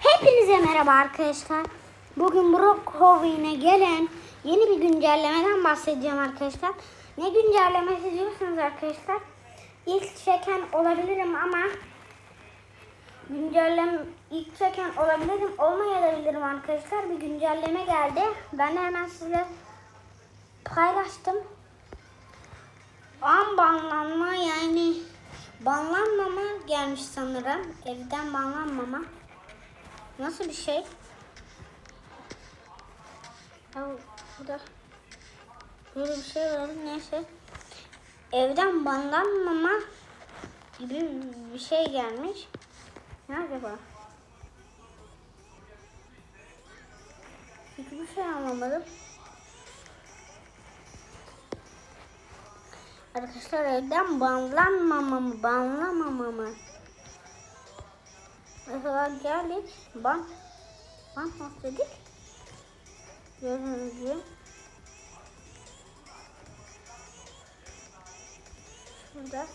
Hepinize merhaba arkadaşlar. Bugün Brookhaven'e gelen yeni bir güncellemeden bahsedeceğim arkadaşlar. Ne güncellemesi diyorsunuz arkadaşlar? İlk çeken olabilirim ama güncellem ilk çeken olabilirim olmayabilirim arkadaşlar. Bir güncelleme geldi. Ben de hemen size paylaştım. An banlanma yani banlanmama gelmiş sanırım. Evden banlanmama. Nasıl bir şey? Ya burada böyle bir şey var neyse. Evden banlanmama gibi bir şey gelmiş. Ne acaba? Hiçbir şey anlamadım. Arkadaşlar evden banlanmamamı, banlamamamı. Mesela geldik, ban, ban dedik? Gördüğünüz gibi. Şurada.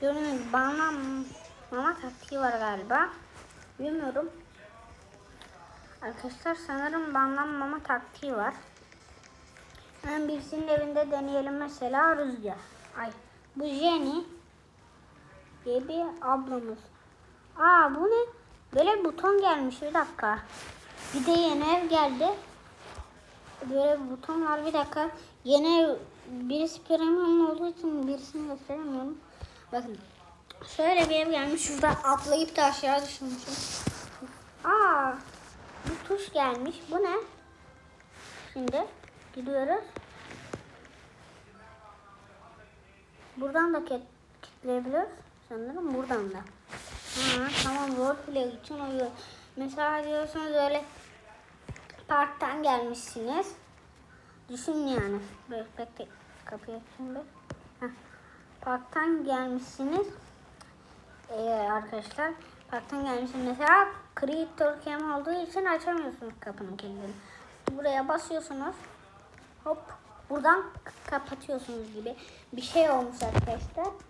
Gördüğünüz gibi banlanmama taktiği var galiba. Bilmiyorum. Arkadaşlar sanırım banlanmama taktiği var. Hemen birisinin evinde deneyelim mesela Rüzgar. Ay bu Jenny diye bir ablamız. Aa bu ne? Böyle bir buton gelmiş bir dakika. Bir de yeni ev geldi. Böyle bir buton var bir dakika. Yeni ev birisi premium olduğu için birisini gösteremiyorum. Bakın şöyle bir ev gelmiş. Şurada atlayıp da aşağı düşmüşüm. Aa bir tuş gelmiş. Bu ne? Şimdi gidiyoruz. Buradan da kilitleyebiliyoruz. Sanırım buradan da. Ha, tamam roleplay için oluyor. Mesela diyorsunuz öyle parktan gelmişsiniz. Düşün yani. Böyle bekle kapıyı açayım bir. Heh. Parktan gelmişsiniz. Ee, arkadaşlar parktan gelmişsiniz. Mesela Creator Cam olduğu için açamıyorsunuz kapının kilidini. Buraya basıyorsunuz. Hop buradan kapatıyorsunuz gibi bir şey olmuş arkadaşlar.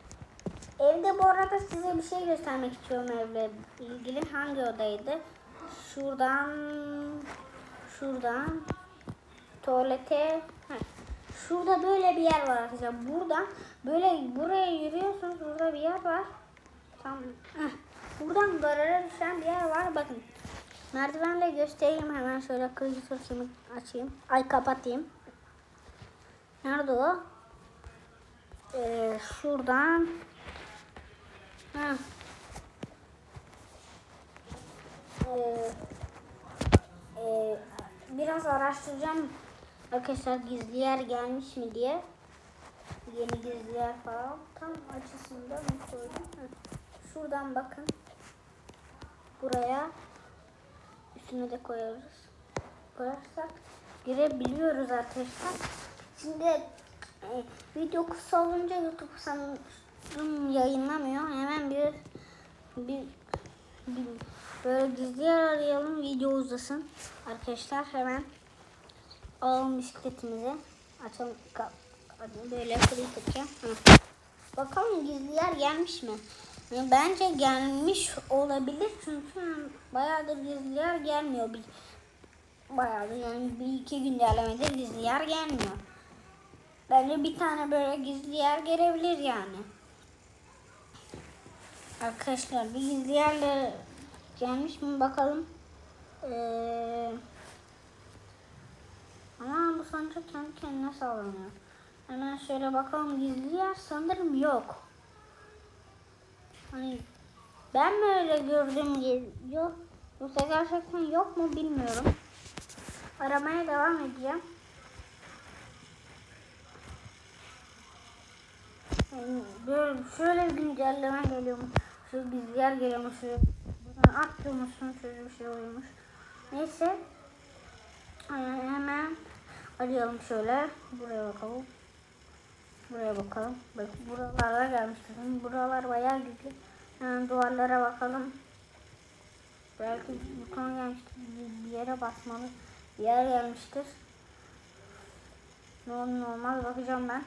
Evde bu arada size bir şey göstermek istiyorum evle ilgili. Hangi odaydı? Şuradan şuradan tuvalete heh. Şurada böyle bir yer var arkadaşlar. Buradan böyle buraya yürüyorsunuz. Burada bir yer var. Tam heh. Buradan garara düşen bir yer var. Bakın. Merdivenle göstereyim hemen şöyle kılıcı sırtımı açayım. Ay kapatayım. Nerede o? Ee, şuradan. Ee, e, biraz araştıracağım arkadaşlar gizli yer gelmiş mi diye. Yeni gizli yer falan. Tam açısında mı koydum? Şuradan bakın. Buraya üstüne de koyarız. Koyarsak girebiliyoruz arkadaşlar. Şimdi e, video kısa olunca YouTube sanırım yayınlamıyor. Hemen bir bir, bir böyle gizli yer arayalım video uzasın. Arkadaşlar hemen alalım bisikletimizi. Açalım böyle. Hı. Bakalım gizli yer gelmiş mi? Bence gelmiş olabilir çünkü bayağıdır gizli yer gelmiyor. Bir, bayağıdır yani bir iki güncellemedir gizli yer gelmiyor. Bence bir tane böyle gizli yer gelebilir yani. Arkadaşlar bir gizli yerle gelmiş mi bakalım. Ee, ama bu sonuçta kendi kendine sallanıyor. Hemen şöyle bakalım gizli yer sanırım yok. Hani ben mi öyle gördüm yok. Yoksa gerçekten yok mu bilmiyorum. Aramaya devam edeceğim. Yani böyle şöyle güncelleme geliyormuş. Şu gizli yer geliyormuş. Buradan atlıyormuşsun şöyle bir şey oluyormuş. Neyse. Ee, hemen arayalım şöyle. Buraya bakalım. Buraya bakalım. Bak buralara gelmiştir. Buralar bayağı güçlü. Hemen duvarlara bakalım. Belki buton gelmiştir. Bir- yere basmalı. Bir yer gelmiştir. Normal bakacağım ben.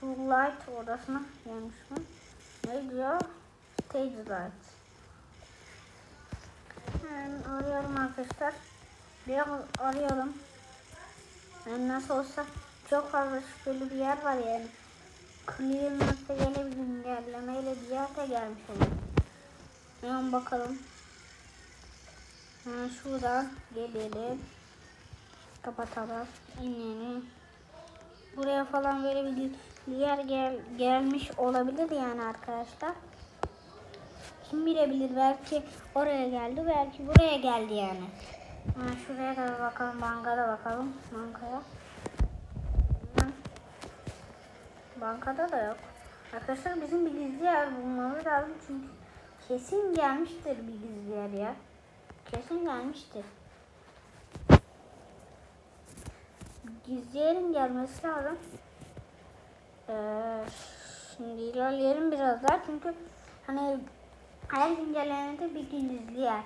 Şu light odasına gelmiş mi? Ne diyor? Light. Hemen arıyorum arkadaşlar. Biraz arıyorum. Yani nasıl olsa çok fazla şüpheli bir yer var yani. Clearness'e yeni bir güncellemeyle bir yerde gelmiş olur. Hemen bakalım. Hemen şuradan gelelim. Kapatalım. İnelim. Buraya falan böyle bir yer gel, gelmiş olabilir yani arkadaşlar. Kim bilebilir belki oraya geldi belki buraya geldi yani. Ha, şuraya da bakalım bankada bakalım bankaya. Bankada da yok. Arkadaşlar bizim bir gizli yer bulmamız lazım çünkü kesin gelmiştir bir gizli yer ya. Kesin gelmiştir. Gizli yerin gelmesi lazım. Ee, şimdi ilerleyelim biraz daha çünkü hani her güncellemede bir gizli yer.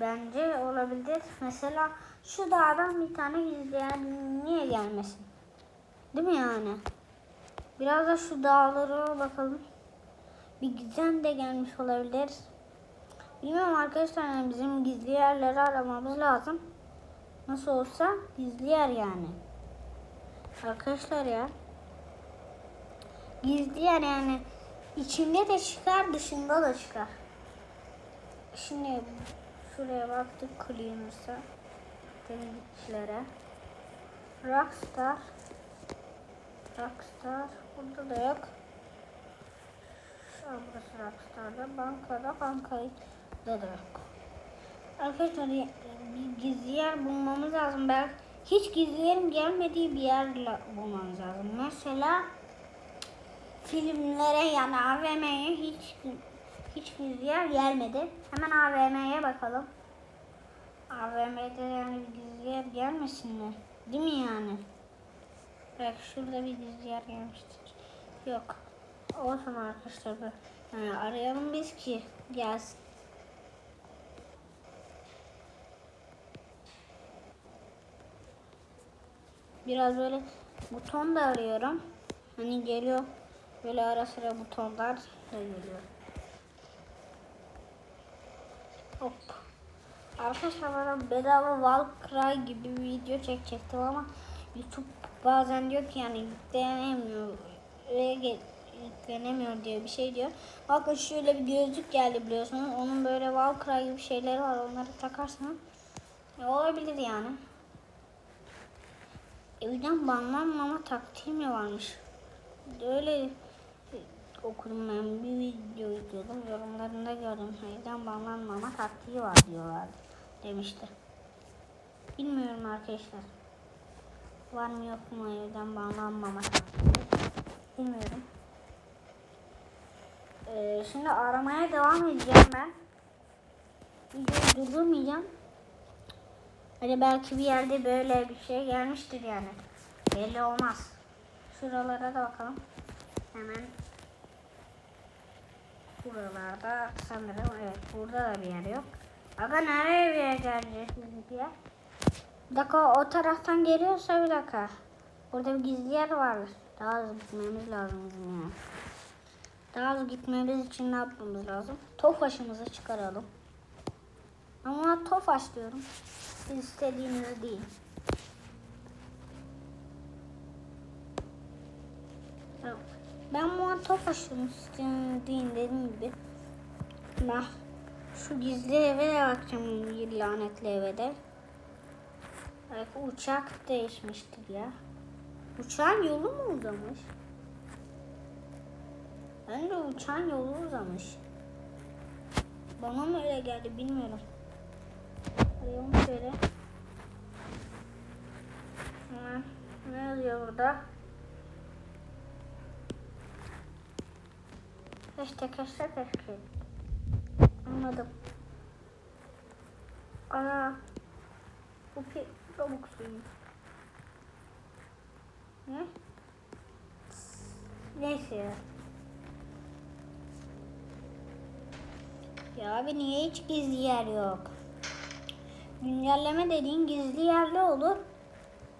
Bence olabilir. Mesela şu dağdan bir tane gizli yer niye gelmesin? Değil mi yani? Biraz da şu dağlara bakalım. Bir gizem de gelmiş olabilir. Bilmiyorum arkadaşlar yani bizim gizli yerleri aramamız lazım. Nasıl olsa gizli yer yani. Arkadaşlar ya. Gizli yer yani içinde de çıkar dışında da çıkar. Şimdi şuraya baktık Cleaners'a. Temizlikçilere. Rockstar. Rockstar. Burada da yok. Şu an burası Rockstar'da. Bankada, bankada da yok. Arkadaşlar bir gizli yer bulmamız lazım. Ben hiç gizli yerin gelmediği bir yer bulmamız lazım. Mesela filmlere yani AVM'ye hiç hiç gizli yer gelmedi. Hemen AVM'ye bakalım. AVM'de yani bir gizli yer gelmesin mi? Değil mi yani? Belki şurada bir gizli yer gelmiştir. Yok. Olsun arkadaşlar. Yani arayalım biz ki gelsin. Biraz böyle buton da arıyorum. Hani geliyor böyle ara sıra butonlar da geliyor. Hop. Arkadaşlar bana bedava Valkyrie gibi bir video çekecektim ama YouTube bazen diyor ki yani yüklenemiyor ve yüklenemiyor diye bir şey diyor. Bakın şöyle bir gözlük geldi biliyorsunuz. Onun böyle Valkyrie gibi şeyleri var. Onları takarsanız olabilir yani. Evden banlanmama taktiği mi varmış? Öyle ben bir video izliyordum. Yorumlarında gördüm. Evden banlanmama taktiği var diyorlardı. Demişti. Bilmiyorum arkadaşlar. Var mı yok mu evden banlanmama taktiği? Bilmiyorum. Ee, şimdi aramaya devam edeceğim ben. Videoyu durdurmayacağım. Hani belki bir yerde böyle bir şey gelmiştir yani. Belli olmaz. Şuralara da bakalım. Hemen buralarda sanırım evet burada da bir yer yok. Aga nereye bir yer gelecek bizimkiler? Bir dakika o taraftan geliyorsa bir dakika. Burada bir gizli yer var. Daha hızlı gitmemiz lazım bizim ya. Daha hızlı gitmemiz için ne yapmamız lazım? Tofaşımızı çıkaralım. Ama tofaş diyorum. İstediğiniz değil. Bu tofaşım istediğim dediğim gibi. Ben şu gizli eve de bakacağım lanetli eve de. Belki uçak değişmiştir ya. Uçağın yolu mu uzamış? Bence uçağın yolu uzamış. Bana mı öyle geldi bilmiyorum. Arayalım şöyle. Hemen ne yazıyor burada? Keşke keşke keşke. Anladım. Ana. Bu pi pamuk suyu. Ne? Neyse ya. Ya abi niye hiç gizli yer yok? Güncelleme dediğin gizli yerli olur.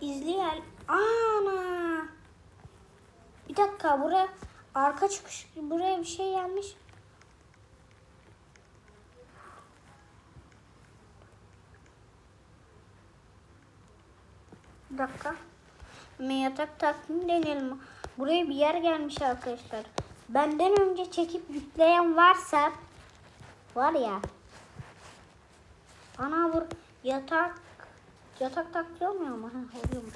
Gizli yer... Ana! Bir dakika buraya Arka çıkış buraya bir şey gelmiş. Bir dakika. Hemen yatak takvimi deneyelim. Buraya bir yer gelmiş arkadaşlar. Benden önce çekip yükleyen varsa var ya. Ana bu yatak yatak takılıyor mu ama? Ha, oluyormuş.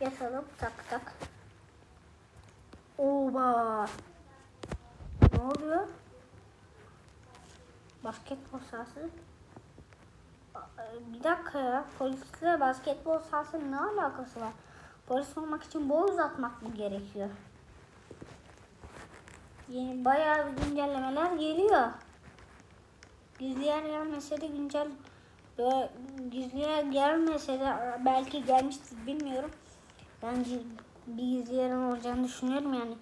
Yatalım tak tak. Oba. Ne oluyor? Basketbol sahası. Bir dakika ya. Polisle basketbol sahasının ne alakası var? Polis olmak için boy uzatmak mı gerekiyor? Yeni bayağı bir güncellemeler geliyor. Gizli yer gelmese de güncel gizli yer gelmese de belki gelmiştir bilmiyorum. Ben bir gizli yerin olacağını düşünüyorum yani.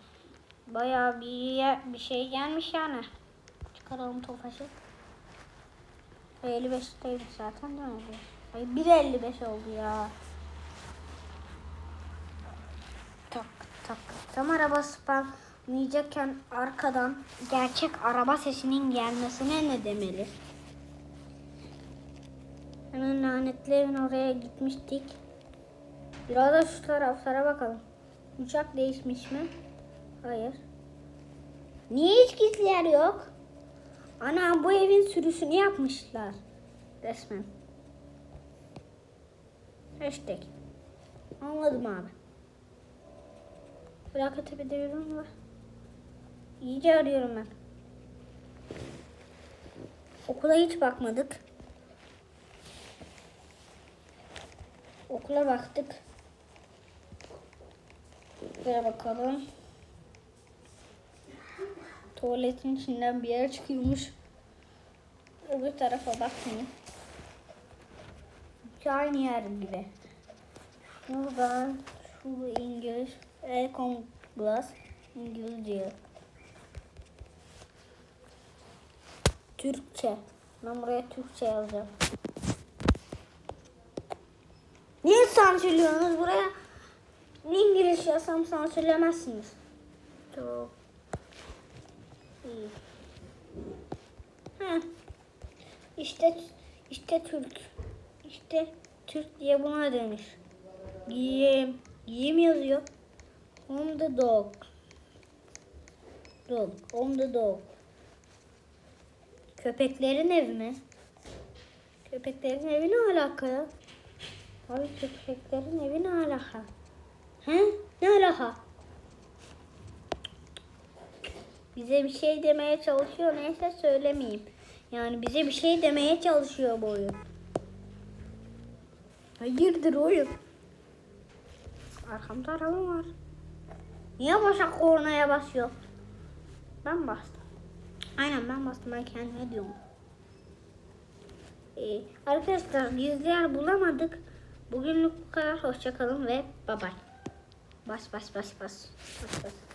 Bayağı bir bir şey gelmiş yani. Çıkaralım tofaşı. 55'teydik zaten değil mi? Ay 1.55 oldu ya. Tak tak. Tam araba spamlayacakken arkadan gerçek araba sesinin gelmesine ne demeli? Hemen lanetli evin oraya gitmiştik. Biraz da şu taraflara bakalım. Uçak değişmiş mi? Hayır. Niye hiç gizli yer yok? Ana bu evin sürüsünü yapmışlar. Resmen. Hashtag. Anladım abi. Bırak tepede ürün var. İyice arıyorum ben. Okula hiç bakmadık. Okula baktık. Buraya bakalım. Tuvaletin içinden bir yer çıkıyormuş. Öbür tarafa bakmayayım. İki aynı yer gibi. Şuradan şu İngiliz Econ Glass İngilizce. Türkçe. Ben buraya Türkçe yazacağım. Niye sansürlüyorsunuz buraya? İngiliz yazsam sansürlemezsiniz. Çok iyi. İşte işte Türk. İşte Türk diye buna denir. Giyim. Giyim yazıyor. On the dog. Dog. On the dog. Köpeklerin evi mi? Köpeklerin evi ne alaka ya? Abi köpeklerin evi ne alaka? He? Ne alaka? Bize bir şey demeye çalışıyor. Neyse söylemeyeyim. Yani bize bir şey demeye çalışıyor bu oyun. Hayırdır oyun? Arkamda araba var. Niye boşa kornaya basıyor? Ben bastım. Aynen ben bastım. Ben kendime diyorum. Ee, arkadaşlar gizli yer bulamadık. Bugünlük bu kadar. Hoşçakalın ve バシバシバシバシ。バシバシ